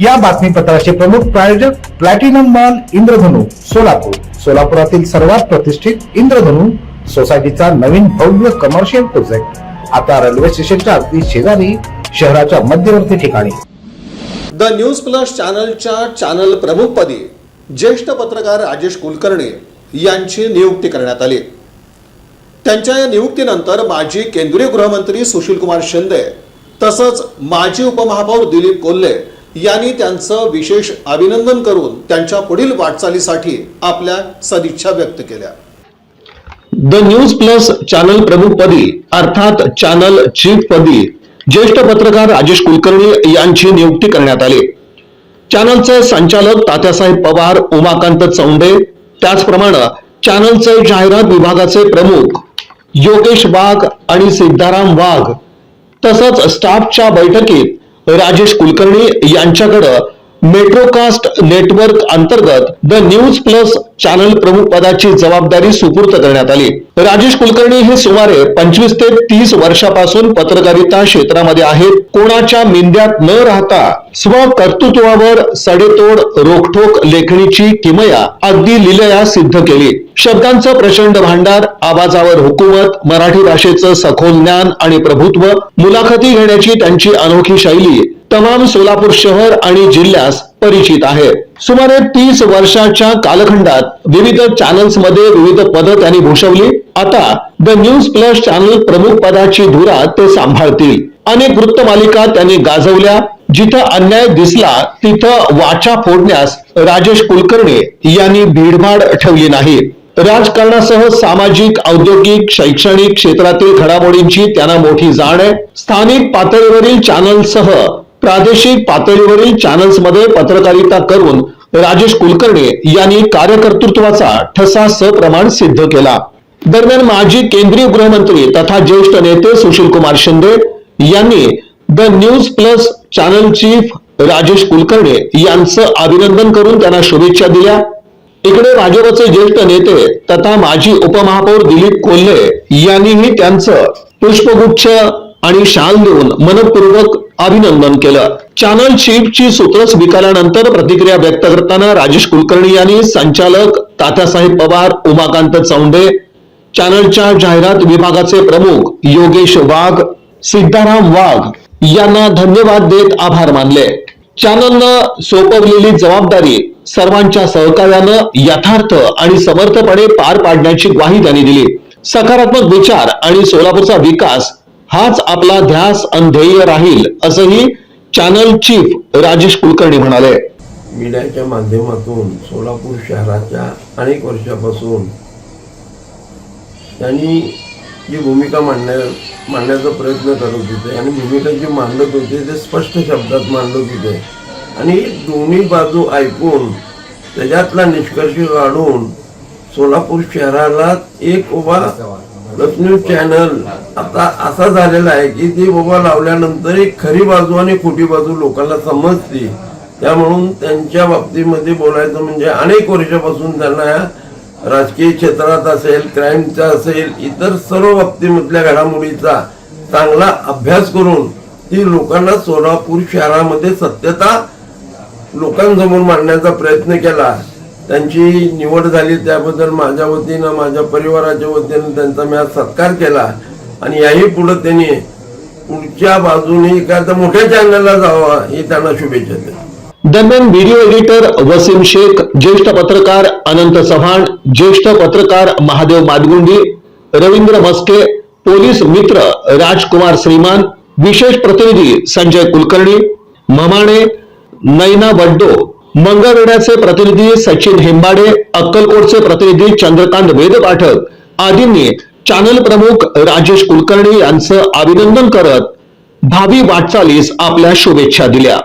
या बातमीपत्राचे प्रमुख प्रायोजक प्लॅटिनम मॉल इंद्रधनु सोलापूर. सोलापुरातील सर्वात प्रतिष्ठित इंद्रधनु सोसायटीचा नवीन भव्य कमर्शियल प्रोजेक्ट आता रेल्वे स्टेशनच्या अगदी शेजारी शहराच्या मध्यवर्ती ठिकाणी. द न्यूज प्लस चॅनलच्या चॅनल प्रमुखपदी ज्येष्ठ पत्रकार राजेश कुलकर्णी यांची नियुक्ती करण्यात आली. त्यांच्या या नियुक्तीनंतर माजी केंद्रीय गृहमंत्री सुशीलकुमार शिंदे तसंच माजी उपमहापौर दिलीप कोल्हे यांनी त्यांचं विशेष अभिनंदन करून त्यांच्या पुढील वाटचालीसाठी आपल्या सदिच्छा व्यक्त केल्या. द न्यूज प्लस चॅनल प्रमुखपदी अर्थात चॅनल चीफ पदी ज्येष्ठ पत्रकार राजेश कुलकर्णी यांची नियुक्ती करण्यात आली. चॅनलचे संचालक तात्यासाहेब पवार उमाकांत चौंडे त्याचप्रमाणे चॅनलचे जाहिरात विभागाचे प्रमुख योगेश वाघ आणि सिद्धाराम वाघ तसंच स्टाफच्या बैठकीत राजेश कुलकर्णी यांच्याकडं मेट्रोकास्ट नेटवर्क अंतर्गत द न्यूज प्लस चॅनल प्रमुख पदाची जबाबदारी सुपूर्त करण्यात आली. राजेश कुलकर्णी हे सुमारे पंचवीस ते तीस वर्षापासून पत्रकारिता क्षेत्रामध्ये आहेत. कोणाच्या मिंद्यात न राहता स्वकर्तृत्वावर सडेतोड रोखठोक लेखणीची किमया अगदी लिलया सिद्ध केली. शब्दांचं प्रचंड भांडार आवाजावर हुकूमत मराठी भाषेचं सखोल ज्ञान आणि प्रभुत्व मुलाखती घेण्याची त्यांची अनोखी शैली तमाम सोलापूर शहर आणि जिल्ह्यास परिचित आहे. सुमारे तीस वर्षाच्या कालखंडात विविध चॅनल्समध्ये विविध पदं त्यांनी भूषवली. आता द न्यूज प्लस चॅनल प्रमुख पदाची धुरा ते सांभाळतील. अनेक वृत्तमालिका त्यांनी गाजवल्या. जिथं अन्याय दिसला तिथं वाचा फोडण्यास राजेश कुलकर्णी यांनी भीडभाड ठेवली नाही. राजकारणासह सामाजिक औद्योगिक शैक्षणिक क्षेत्रातील घडामोडींची त्यांना मोठी जाण आहे. स्थानिक पातळीवरील चॅनलसह प्रादेशिक पातळीवरील चॅनल्समध्ये पत्रकारिता करून राजेश कुलकर्णी यांनी कार्यकर्तृत्वाचा ठसा सप्रमाण सिद्ध केला. दरम्यान माजी केंद्रीय गृहमंत्री तथा ज्येष्ठ नेते सुशील कुमार शिंदे यांनी the news plus channel chief Rajesh Kulkarni यांचं अभिनंदन करून त्यांना शुभेच्छा दिल्या. इकडे भाजपचे ज्येष्ठ नेते तथा माजी उपमहापौर दिलीप कोल्हे यांनीही त्यांचं पुष्पगुच्छ आणि शाल देऊन मनपूर्वक अभिनंदन केलं. चॅनल चीफची सूत्र स्वीकारल्यानंतर प्रतिक्रिया व्यक्त करताना राजेश कुलकर्णी यांनी संचालक तात्यासाहेब पवार उमाकांत चौंडे चॅनलच्या जाहिरात विभागाचे प्रमुख योगेश वाघ सिद्धाराम वाघ यांना धन्यवाद देत आभार मानले. चॅनलनं सोपवलेली जबाबदारी सर्वांच्या सहकार्यानं यथार्थ आणि समर्थपणे पार पाडण्याची ग्वाही त्यांनी दिली. सकारात्मक विचार आणि सोलापूरचा विकास हाच आपला ध्यास अन ध्येय राहील असंही चॅनल चीफ राजेश कुलकर्णी म्हणाले. मीडियाच्या माध्यमातून सोलापूर शहराच्या अनेक वर्षापासून त्यांनी जी भूमिका मांडण्या मांडण्याचा प्रयत्न करत होते आणि भूमिका जी मांडत होते ते स्पष्ट शब्दात मांडत होते. आणि दोन्ही बाजू ऐकून त्याच्यातला निष्कर्ष काढून सोलापूर शहराला एक उभा प्लस न्यूज चॅनल आता असा झालेला आहे की ती बाबा लावल्यानंतर एक खरी बाजू आणि खोटी बाजू लोकांना समजते. त्या म्हणून त्यांच्या बाबतीमध्ये बोलायचं म्हणजे अनेक वर्षापासून त्यांना या राजकीय क्षेत्रात असेल क्राईमचा असेल इतर सर्व बाबतीमधल्या घडामोडीचा चांगला अभ्यास करून ती लोकांना सोलापूर शहरामध्ये सत्यता लोकांसमोर मांडण्याचा प्रयत्न केला. त्यांची निवड झाली त्याबद्दल माझ्या वतीनं माझ्या परिवाराच्या वतीनं त्यांचा मी आज सत्कार केला. आणि याही पुढे त्यांनी पुढच्या बाजूने एखाद्या मोठ्या चॅनलला जावा ही त्यांना शुभेच्छा देतो. दरम्यान व्हिडिओ एडिटर वसीम शेख ज्येष्ठ पत्रकार अनंत चव्हाण ज्येष्ठ पत्रकार महादेव मादगुंडी रवींद्र मस्के पोलीस मित्र राजकुमार श्रीमान विशेष प्रतिनिधी संजय कुलकर्णी ममाणे नैना वड्डो मंगळवेड्याचे प्रतिनिधी सचिन हेंबाडे अक्कलकोटचे प्रतिनिधी चंद्रकांत वेदपाठक आदींनी चॅनल प्रमुख राजेश कुलकर्णी यांचं अभिनंदन करत भावी वाटचालीस आपल्या शुभेच्छा दिल्या.